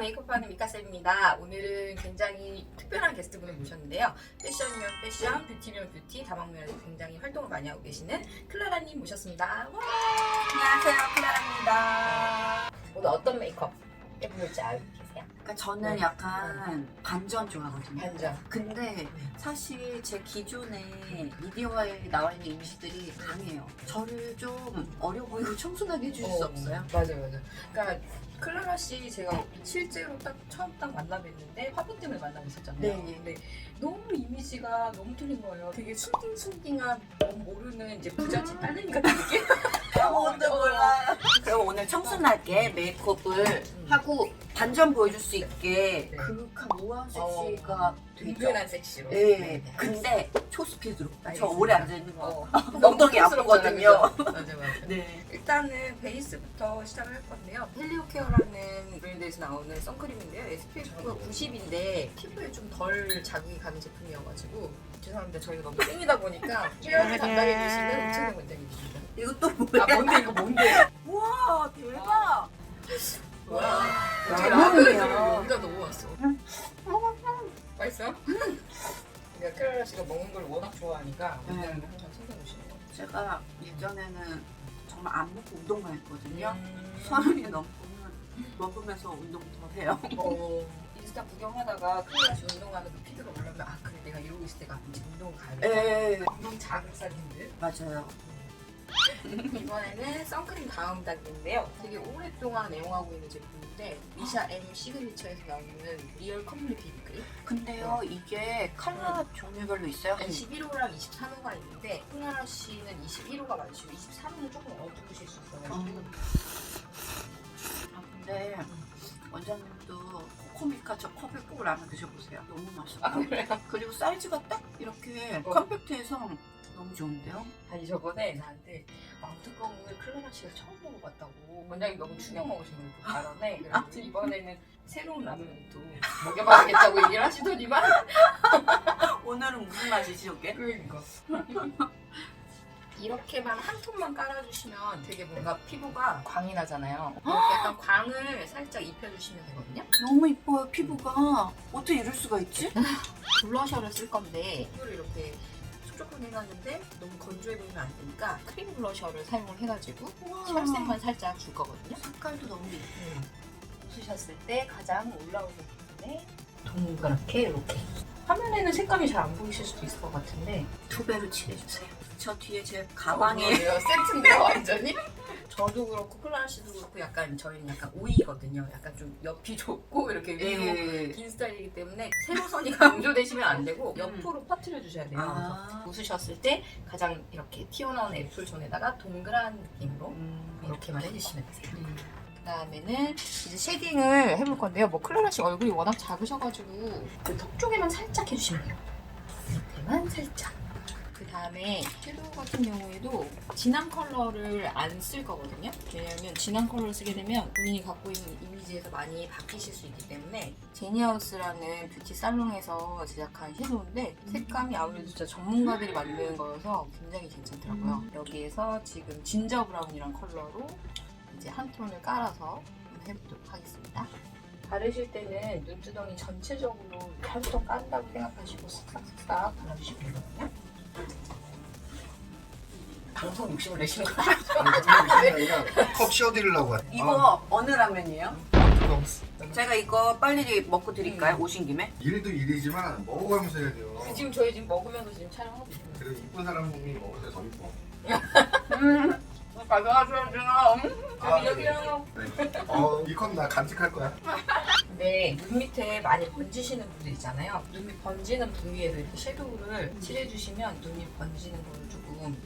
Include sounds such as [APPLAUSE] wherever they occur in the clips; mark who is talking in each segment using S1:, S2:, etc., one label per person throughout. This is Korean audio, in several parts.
S1: 메이크업하는 미카쌤입니다. 오늘은 굉장히 특별한 게스트분을 모셨는데요. 패션이면 패션, 뷰티면 뷰티, 다방면에서 굉장히 활동을 많이 하고 계시는 클라라님 모셨습니다. 와! 안녕하세요. 클라라입니다. 오늘 어떤 메이크업 해볼지 알고 계세요?
S2: 그러니까 저는
S1: 네.
S2: 약간 반전 좋아하거든요.
S1: 반전.
S2: 근데 사실 제 기존에 미디어에 나와 있는 이미지들이 강해요. 저를 좀 어려 보이고 청순하게 해줄 수 없어요?
S1: 맞아요, 맞아요. 그러니까 클라라 씨 제가 실제로 딱 처음 딱 만나뵀는데 화보 때문에 만나뵀었잖아요.
S2: 네.
S1: 근데 너무 이미지가 너무 틀린 거예요. 되게 순딩순딩한 너무 모르는 이제 부잣집 딸내미 같은 느낌? [LAUGHS]
S2: 아무것도 몰라. 그럼 오늘 청순하게 메이크업을 하고 반전 보여줄 수 있게
S1: 네.
S2: 그윽한 우아한
S1: 어.
S2: 섹시가 되죠.
S1: 은근한 섹시로.
S2: 네. 근데 초스피드로. 저
S1: 알겠습니다.
S2: 오래 앉아있는 거.
S1: 어, [LAUGHS]
S2: 엉덩이 아프거든요.
S1: 맞아, 맞아.
S2: 네.
S1: 일단은 베이스부터 시작을 할 건데요. 헬리오 케어라는 브랜드에서 나오는 선크림인데요. SPF가 90인데 피부에 좀 덜 자극이 가는 제품이어가지고 죄송합니다. 저희가 너무 땡이다 보니까 케어를 담당해 주시는 우창동 원장님이십니다.
S2: 이거 또 뭐야?
S1: 아 뭔데 이거 뭔데? [LAUGHS]
S2: 우와 대박.
S1: 와 어떻게. 라면을 여기다 넣어왔어? 맛있어요? 그러니까 클라라 씨가 먹는 걸 워낙 좋아하니까
S2: 네.
S1: 원장님이 항상 챙겨주시네요.
S2: 제가 예전에는 정말 안 먹고 운동만 했거든요.
S1: 음.
S2: 서른이 넘고는 먹으면서 운동 더 해요.
S1: 어, [LAUGHS] 인스타 구경하다가 클라라 씨 운동하는 그 피드가 올라오면 아 그래 내가 이러고 있을 때가 이제 운동 가야겠다.
S2: 네,
S1: 운동 자극사진들.
S2: 맞아요.
S1: 이번에는 선크림 다음 단계인데요. 되게 오랫동안 애용하고 있는 제품인데 미샤 M 시그니처에서 나오는 리얼 컴플리 비비크림.
S2: 근데요, 이게 컬러 종류별로 있어요.
S1: 11호랑 23호가 있는데 클라라 씨는 21호가 많으시고 23호는 조금 어두우실 수 있어요.
S2: 어. 아, 근데 원장님도 코코미카 저꼭 라면 드셔보세요. 너무 맛있어요.
S1: 아 그래요?
S2: 그리고 사이즈가 딱 이렇게
S1: 어.
S2: 컴팩트해서 너무 좋은데요?
S1: 아니 저번에 나한테 망뚜껑을 클라라 씨가 처음 먹어봤다고. 원장님 너무 충격 먹으신 거예요 그 발언에 그래서 이번에는 새로운 라면도 먹여봐야겠다고 얘기를 하시더니만. [LAUGHS]
S2: 오늘은 무슨 맛이지, 이게?
S1: 그러니까. [LAUGHS] 이렇게만 한 톤만 깔아주시면 되게 뭔가 피부가 광이 나잖아요. 이렇게 약간 광을 살짝 입혀주시면 되거든요.
S2: 너무 이뻐요, 피부가. 어떻게 이럴 수가 있지? [LAUGHS]
S1: 블러셔를 쓸 건데 피부를 이렇게 촉촉하게 해놨는데 너무 건조해 보이면 안 되니까 크림 블러셔를 사용을 해가지고
S2: 우와.
S1: 혈색만 살짝 줄 거거든요
S2: 색깔도 너무 이뻐.
S1: 웃으셨을 때 가장 올라오는 부분에 동그랗게 이렇게 화면에는 색감이 잘 안 보이실 수도 있을 것 같은데
S2: 두 배로 칠해주세요. 저 뒤에 제
S1: 가방에
S2: 가방에
S1: 세트인데요 완전히 [LAUGHS] 저도 그렇고 클라라 씨도 그렇고 약간 저희는 약간 오이거든요 약간 좀 옆이 좁고 이렇게 위로
S2: 예.
S1: 긴 스타일이기 때문에 세로선이 [LAUGHS] 강조되시면 안 되고 옆으로 퍼트려 주셔야 돼요
S2: 아.
S1: 그래서 웃으셨을 때 가장 이렇게 튀어나온 애플 존에다가 동그란 느낌으로
S2: 음,
S1: 이렇게만 해주시면 되세요. 그 다음에는 이제 쉐딩을 해볼 건데요. 뭐 클라라 씨 얼굴이 워낙 작으셔가지고 그턱 쪽에만 살짝 해주시면 돼요. 이렇게만 살짝. 그 다음에 섀도우 같은 경우에도 진한 컬러를 안 쓸 거거든요. 왜냐하면 진한 컬러를 쓰게 되면 본인이 갖고 있는 이미지에서 많이 바뀌실 수 있기 때문에 제니하우스라는 뷰티 살롱에서 제작한 섀도우인데 색감이 아무래도 진짜 전문가들이 만드는 거여서 굉장히 괜찮더라고요. 여기에서 지금 진저 브라운이란 컬러로 이제 한 톤을 깔아서 해보도록 하겠습니다. 바르실 때는 눈두덩이 전체적으로 한톤 깐다고 생각하시고 싹싹싹 발라주시면 되거든요. 방송 욕심을 내시는 거
S3: 아니라 컵 씌워드리려고 하-
S2: 이거 어느 라면이에요?
S3: 아.
S2: 제가 이거 빨리 먹고 드릴까요? 오신 김에?
S3: 일도 일이지만 먹어가면서 해야 돼요
S1: 지금 저희 지금 먹으면서 지금 촬영하고 있습니다.
S3: 그래도 이쁜 사람이 먹을 때 더 이뻐
S2: 음, [LAUGHS] [LAUGHS]
S3: 아,
S1: 여기 여기요.
S3: 어, 이컷나 간직할 거야
S1: 근데 눈 밑에 많이 번지시는 분들 있잖아요. 눈이 번지는 부위에도 이렇게 섀도우를 칠해주시면 눈이 번지는 걸 조금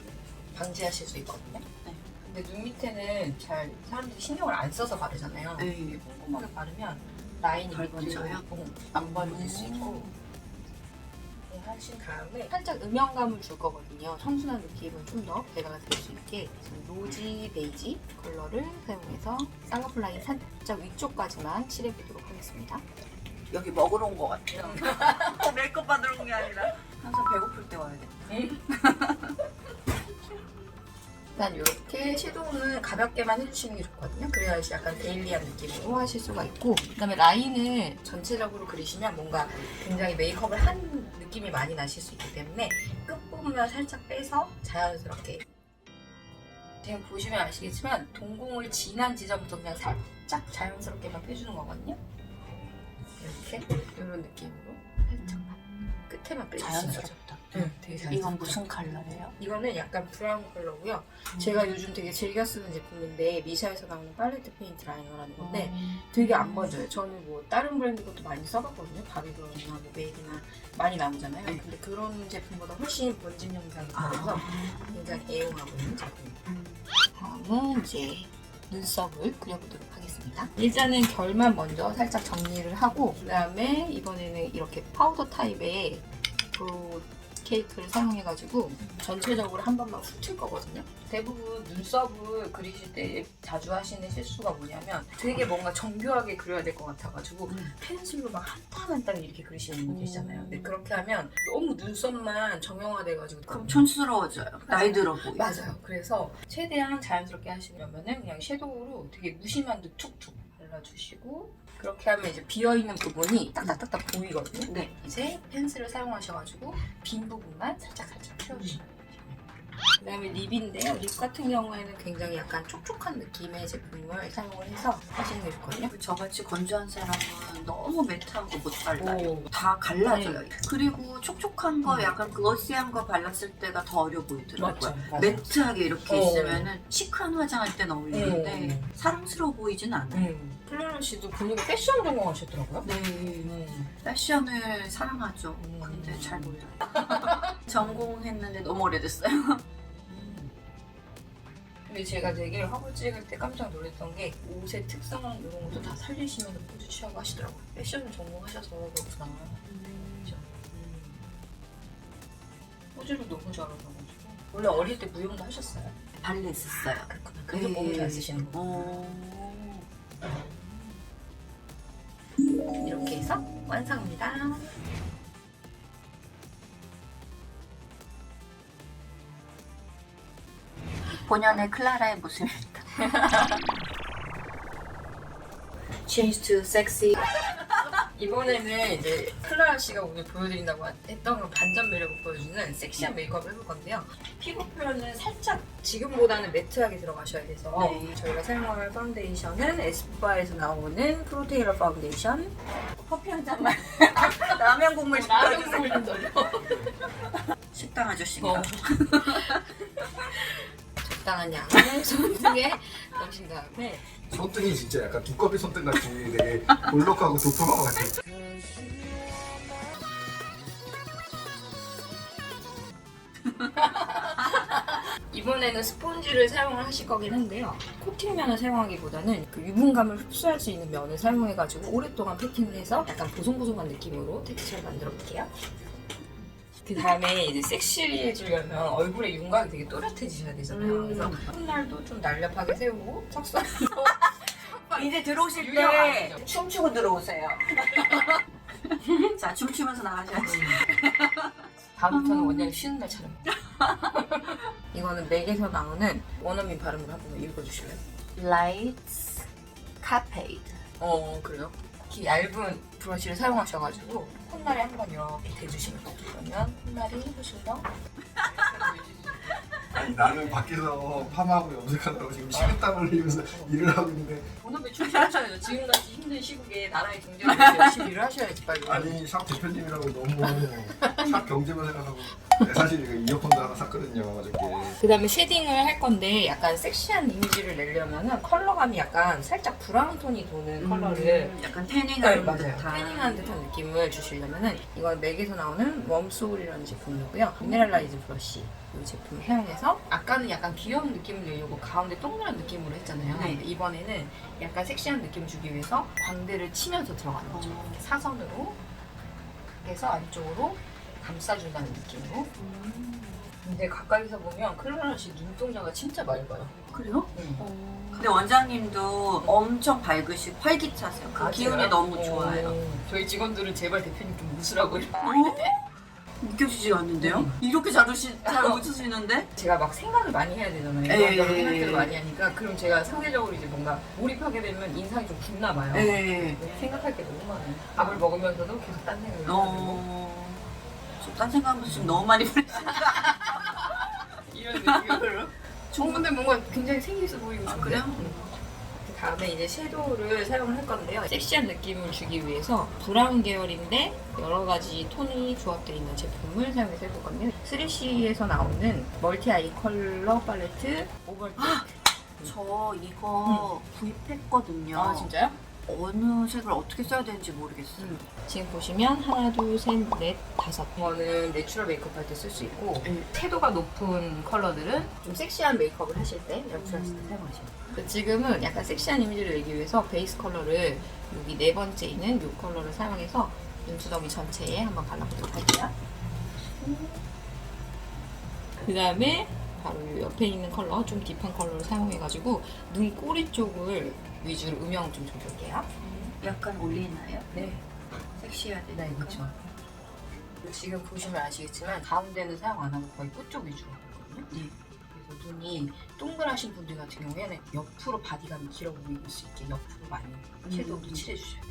S1: 방지하실 수 있거든요.
S2: 네.
S1: 근데 눈 밑에는 잘 사람들이 신경을 안 써서 바르잖아요.
S2: 네.
S1: 꼼꼼하게 바르면 라인이
S2: 덜 번져요?
S1: 어, 안 번질 수 있고 이렇게 하신 다음에 살짝 음영감을 줄 거거든요. 청순한 느낌을 좀 더 배가가 될수 있게 로지 베이지 컬러를 사용해서 쌍꺼풀 라인 살짝 위쪽까지만 칠해보도록 하겠습니다.
S2: 여기 먹으러 온 것 같아요. [LAUGHS] 메이크업 받으러 온 게 아니라 항상 배고플 때 와야 돼.
S1: 일단 이렇게 섀도우는 가볍게만 해주시는 게 좋거든요. 그래야지 약간 데일리한 느낌으로 하실 수가 있고 그 다음에 라인을 전체적으로 그리시면 뭔가 굉장히 메이크업을 한 느낌이 많이 나실 수 있기 때문에 끝부분만 살짝 빼서 자연스럽게. 지금 보시면 아시겠지만 동공을 진한 지점부터 그냥 살짝 자연스럽게만 빼주는 거거든요. 이렇게? 이런 느낌으로? 살짝만. 끝에만 빼주시면
S2: 자연스럽다.
S1: 응, 되게 자연스럽죠.
S2: 이건 무슨 컬러예요?
S1: 이거는 약간 브라운 컬러고요. 제가 요즘 되게 즐겨 쓰는 제품인데 미샤에서 나오는 팔레트 페인트 라이너라는 건데 되게 안 번져요. 저는 뭐 다른 브랜드 것도 많이 써봤거든요. 바비브런이나 뭐 메이드나 많이 나오잖아요.
S2: 네.
S1: 근데 그런 제품보다 훨씬 번짐 현상이 덜해서 굉장히 애용하고 있는 제품입니다. 다음은 이제 눈썹을 그려보도록 하겠습니다. 일단은 결만 먼저 살짝 정리를 하고 그 다음에 이번에는 이렇게 파우더 타입의 브로우 케이크를 사용해가지고 전체적으로 한 번만 훑을 거거든요. 대부분 눈썹을 그리실 때 자주 하시는 실수가 뭐냐면 되게 뭔가 정교하게 그려야 될 것 같아가지고
S2: 음.
S1: 펜슬로 막 한 땀 한 땀 이렇게 그리시는 분들 있잖아요. 근데
S2: 음.
S1: 그렇게 하면 너무 눈썹만 정형화돼가지고
S2: 그럼 촌스러워져요. 나이 들어 보여.
S1: 맞아요. 그래서 최대한 자연스럽게 하시려면은 그냥 섀도우로 되게 무심한 듯 툭툭 발라주시고 그렇게 하면 이제 비어있는 부분이 딱딱딱딱 보이거든요.
S2: 네.
S1: 이제 펜슬을 사용하셔가지고 빈 부분만 살짝 살짝 채워주시면 돼요. 그다음에 립인데요. 립 같은 경우에는 굉장히 약간 촉촉한 느낌의 제품을 사용을 해서 하시는 게 좋거든요.
S2: 저같이 건조한 사람은 너무 매트하고 못 발라요.
S1: 오.
S2: 다 갈라져요.
S1: 네.
S2: 그리고 촉촉한 거,
S1: 음.
S2: 약간 글로시한 거 발랐을 때가 더 어려 보이더라고요.
S1: 맞죠.
S2: 매트하게 이렇게
S1: 어.
S2: 있으면은 시크한 화장할 때는 어울리는데
S1: 음.
S2: 사랑스러워 보이진 않아요.
S1: 음. 플로렌 씨도 본인이 패션 전공하셨더라고요.
S2: 네.
S1: 음.
S2: 패션을 사랑하죠.
S1: 음.
S2: 근데 잘 몰라요. [LAUGHS] 전공했는데 너무 오래됐어요. [LAUGHS]
S1: 근데 제가 되게 화보 찍을 때 깜짝 놀랐던 게 옷의 특성 이런 것도 다 살리시면서 포즈 취하고 하시더라고요. 패션을 전공하셔서 그렇구나. 그죠? 음. 포즈를 너무 잘하셔가지고. 원래 어릴 때 무용도 하셨어요?
S2: 발레 했었어요.
S1: 그렇구나. 그래서
S2: 네.
S1: 몸을 잘 쓰시는 거.
S2: 어...
S1: 이렇 완성입니다.
S2: 본연의 클라라의 모습입니다.
S1: Change to sexy. 이번에는 이제 클라라 씨가 오늘 보여드린다고 했던 그 반전 매력을 보여주는 섹시한 메이크업을 해볼 건데요. 피부 표현은 살짝 지금보다는 매트하게 들어가셔야 돼서
S2: 네.
S1: 저희가 사용할 파운데이션은 에스쁘아에서 나오는 프로테일러 파운데이션.
S2: 커피 한 잔만 [LAUGHS] 라면 국물 시켜주세요. 식당 아저씨가
S1: 어. [LAUGHS] 적당한 양을 손등에 넣으신 다음에
S3: 손등이 진짜 약간 두꺼비 손등 같이 되게 볼록하고 도톰한 것 같아요. [LAUGHS]
S1: 이번에는 스폰지를 사용을 하실 거긴 한데요. 코팅면을 사용하기보다는 그 유분감을 흡수할 수 있는 면을 사용해가지고 오랫동안 패킹을 해서 약간 보송보송한 느낌으로 텍스처를 만들어 볼게요. 그 다음에 이제 섹시해지려면 얼굴에 윤곽이 되게 또렷해지셔야 되잖아요.
S2: 음.
S1: 그래서 콧날도 좀 날렵하게 세우고 턱선도
S2: 이제 들어오실 때? 춤추고 들어오세요. [LAUGHS] 자, 춤추면서 나가셔야지.
S1: 다음부터는 원장님 쉬는 날 촬영. [LAUGHS] 이거는 맥에서 나오는 원어민 발음으로 한번 읽어주실래요?
S2: Lights Capade.
S1: 어 그래요? 이렇게 얇은 브러쉬를 사용하셔가지고 콧날에 한번 이렇게 대주시면 돼요. 그러면 콧날이 훨 [LAUGHS] 씬더
S3: 나는 밖에서 팜하고 염색하느라고 지금 식은땀을 흘리면서 일을 하고 있는데
S1: 본업에 충실하셔야죠. 지금같이 힘든 시국에 나라의 [LAUGHS] 경제를 위해서 열심히 일을 하셔야지 빨리.
S3: 아니 샵 대표님이라고 너무 샵 경제만 생각하고 네, 사실 이거 이어폰도 하나 샀거든요 어저께
S1: 그 다음에 쉐딩을 할 건데 약간 섹시한 이미지를 내려면 컬러감이 약간 살짝 브라운 톤이 도는 컬러를
S2: 음, 약간
S1: 네,
S2: 태닝하는
S1: 맞아요.
S2: 듯한.
S1: 태닝하는 듯한 느낌을 주시려면은 이건 맥에서 나오는 웜소울이라는 제품이고요. 미네랄라이즈 브러쉬 이 제품 사용해서 아까는 약간 귀여운 느낌을 내려고 가운데 동그란 느낌으로 했잖아요.
S2: 네.
S1: 근데 이번에는 약간 섹시한 느낌 주기 위해서 광대를 치면서 들어가는 거죠.
S2: 어.
S1: 이렇게 사선으로 해서 안쪽으로 감싸준다는 느낌으로.
S2: 음,
S1: 근데 가까이서 보면 클라라 씨 눈동자가 진짜 맑아요.
S2: 그래요?
S1: 음.
S2: 근데 원장님도 엄청 밝으시고 활기차세요. 그 기운이 너무 좋아요.
S1: 어, 저희 직원들은 제발 대표님 좀 웃으라고 이러고
S2: 어? 느껴지지가 않는데요?
S1: 음.
S2: 이렇게 잘, 웃시, 잘 웃으시는데?
S1: 제가 막 생각을 많이 해야 되잖아요.
S2: 예,
S1: 여러
S2: 예,
S1: 생각들을
S2: 예.
S1: 많이 하니까 그럼 제가 상대적으로 이제 뭔가 몰입하게 되면 인상이 좀 깊나 봐요.
S2: 네.
S1: 생각할 게 너무 많아요. 밥을 먹으면서도 계속 딴 생각을 하고
S2: 어. 좀딴 생각하면서 지금 너무 많이 보내시는 [LAUGHS]
S1: 이런 느낌으로. 근데 뭔가 굉장히 생기있어 보이고
S2: 아? 그래요?
S1: 응. 그 다음에 이제 섀도우를 사용을 할 건데요. 섹시한 느낌을 주기 위해서 브라운 계열인데 여러 가지 톤이 조합되어 있는 제품을 사용해서 해볼 건데요. 3CE에서 나오는 멀티 아이 컬러 팔레트 오버텍.
S2: 저 이거 구입했거든요.
S1: 아 진짜요?
S2: 어느 색을 어떻게 써야 되는지 모르겠어요.
S1: 지금 보시면 하나, 둘, 셋, 넷, 다섯. 이거는 내추럴 메이크업 할 때 쓸 수 있고
S2: 네.
S1: 채도가 높은 컬러들은 좀 섹시한 메이크업을 하실 때 연출하실 때
S2: 음.
S1: 사용하시면 돼요. 지금은 약간 섹시한 이미지를 내기 위해서 베이스 컬러를 여기 네 번째 있는 이 컬러를 사용해서 눈두덩이 전체에 한번 발라보도록 할게요. 그 다음에 바로 이 옆에 있는 컬러 좀 딥한 컬러를 사용해가지고 눈 꼬리 쪽을 위주로 음영 좀 줘볼게요.
S2: 약간 올리나요?
S1: 네.
S2: 섹시해야 되니까.
S1: 네, 그렇죠. 지금 보시면 아시겠지만 가운데는 사용 안 하고 거의 끝 쪽 위주로 하거든요.
S2: 네.
S1: 그래서 눈이 동그라신 분들 같은 경우에는 옆으로 바디감이 길어 보일 수 있게 옆으로 많이 섀도우도
S2: 음.
S1: 칠해주셔요.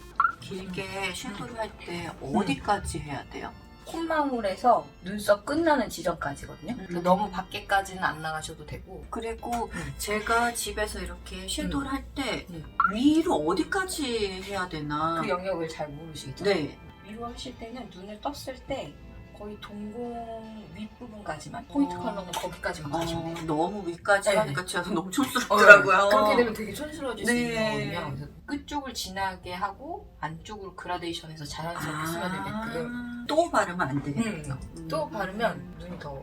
S2: 길게 섀도우를 할때 어디까지 해야 돼요?
S1: 콧망울에서 눈썹 끝나는 지점까지거든요.
S2: 음.
S1: 그래서 너무 밖에까지는 안 나가셔도 되고
S2: 그리고
S1: 음.
S2: 제가 집에서 이렇게 섀도우를 할 때
S1: 음.
S2: 위로 어디까지 해야 되나?
S1: 그 영역을 잘 모르시겠죠?
S2: 네.
S1: 위로 하실 때는 눈을 떴을 때 거의 동공 윗부분까지만 포인트
S2: 어.
S1: 컬러는 거기까지만
S2: 어,
S1: 가시면 돼요.
S2: 너무 위까지
S1: 네.
S2: 하니까 제가 너무 촌스럽더라고요.
S1: 그렇게 되면 되게 촌스러워질 수
S2: 네.
S1: 있는 거거든요. 그래서 끝쪽을 진하게 하고 안쪽으로 그라데이션해서 자연스럽게
S2: 아, 또 바르면 안 되겠네요.
S1: 음, 또 바르면 눈이 더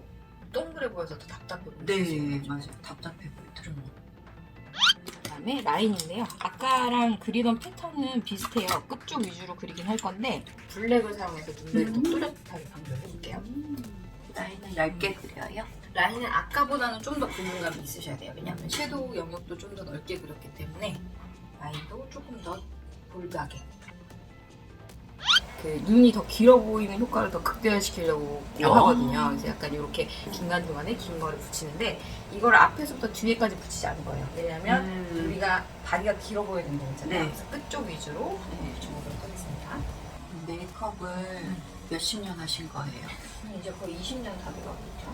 S1: 동그래 보여서 더 답답해 수
S2: 네. 맞아요. 답답해 보이더라고요.
S1: 그다음에 라인인데요. 아까랑 그리던 패턴은 비슷해요. 끝쪽 위주로 그리긴 할 건데 블랙을 사용해서 눈매를
S2: 음.
S1: 더 뚜렷하게 강조해볼게요.
S2: 라인을 얇게 그려요?
S1: 라인은 아까보다는 좀더 볼륨감이 있으셔야 돼요. 왜냐하면 섀도우 영역도 좀 더 넓게 그렸기 때문에 라인도 조금 더 볼드하게. 그 눈이 더 길어 보이는 효과를 더 극대화시키려고
S2: 어.
S1: 하거든요. 그래서 약간 이렇게 중간 중간에 긴 거를 붙이는데 이걸 앞에서부터 뒤에까지 붙이지 않은 거예요. 왜냐하면
S2: 음.
S1: 우리가 다리가 길어 보여야 된다고 했잖아요.
S2: 네.
S1: 그래서 끝쪽 위주로
S2: 네.
S1: 붙여보도록 하겠습니다.
S2: 메이크업을 몇십 년 하신 거예요?
S1: 이제 거의 20년 다 돼가거든요.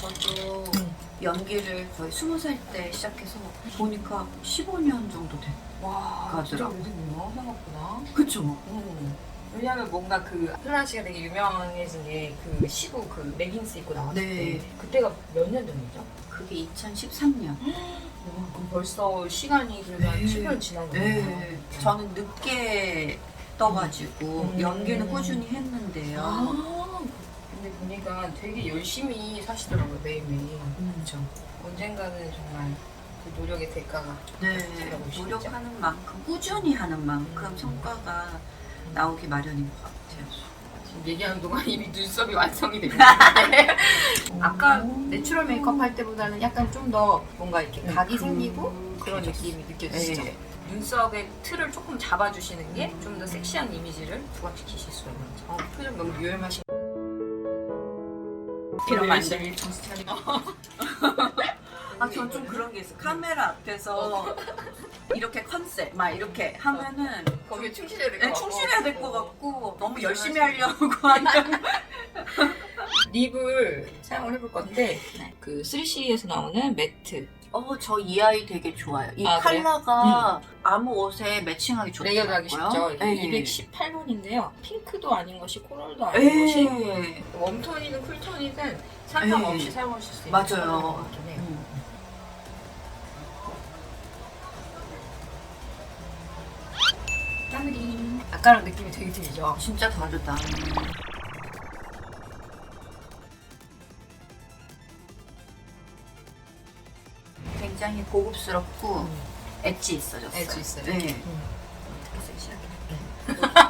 S2: 저도
S1: 음.
S2: 연기를 거의 스무 살 때 시작해서 보니까 15년 정도 됐.
S1: 와, 진짜
S2: 가더라고.
S1: 오래됐네요, 생각보다.
S2: 그쵸?
S1: 음. 왜냐면 뭔가 그 플라 씨가 되게 유명해진 게 그 시구 그 레깅스 입고 나왔을
S2: 네.
S1: 때 그때가 몇 년 전이죠?
S2: 그게 2013년.
S1: 와, 그럼 벌써 시간이 한
S2: 네.
S1: 7년 지난 거예요.
S2: 네. 저는 늦게 떠가지고
S1: 음.
S2: 연기는 꾸준히 했는데요.
S1: 아, 근데 보니까 되게 열심히 사시더라고요, 매일매일.
S2: 그렇죠.
S1: 언젠가는 정말 그 노력의 대가가
S2: 네.
S1: 싶죠.
S2: 노력하는 만큼 꾸준히 하는 만큼
S1: 음.
S2: 성과가 나오기 마련인 것 같아요.
S1: 지금 얘기하는 동안 이미 눈썹이 완성이 됐는데 [LAUGHS] 아까 내추럴 메이크업 할 때보다는 약간 좀 더 뭔가 이렇게 각이 생기고 그런 느낌이 느껴지시죠?
S2: 네.
S1: 눈썹의 틀을 조금 잡아주시는 게 좀 더 섹시한 이미지를 부각시키실 수가 있는. 어, 표정 너무 유연하신
S2: 이러면 안 돼. 아, 전 좀 그런 게 있어. 카메라 앞에서 이렇게 컨셉, 막 이렇게 하면은
S1: 거기에 충실해야 될것
S2: 네,
S1: 같고
S2: 충실해야 될 것 같고 너무 열심히 하려고 하는 [LAUGHS] [LAUGHS]
S1: 립을 사용을 해볼 건데
S2: 네.
S1: 그 3CE에서 나오는 매트
S2: 어, 저 이 아이 되게 좋아요. 이
S1: 아, 그래요?
S2: 컬러가 아무 옷에 매칭하기
S1: 레이어드 하기
S2: 좋더라고요.
S1: 쉽죠.
S2: 네.
S1: 218번인데요. 핑크도 아닌 것이 코랄도 아닌 것이
S2: 네.
S1: 웜톤이든 쿨톤이든 상관없이
S2: 네.
S1: 사용하실 수 있는
S2: 맞아요.
S1: 컬러인 것 같긴 해요.
S2: 음.
S1: 아까랑 느낌이 되게 틀리죠?
S2: 진짜 다르다. 굉장히 고급스럽고 엣지 있어졌어요.
S1: 음. 엣지 있어요.
S2: 네.
S1: 음.
S2: 되게 섹시하게. [LAUGHS]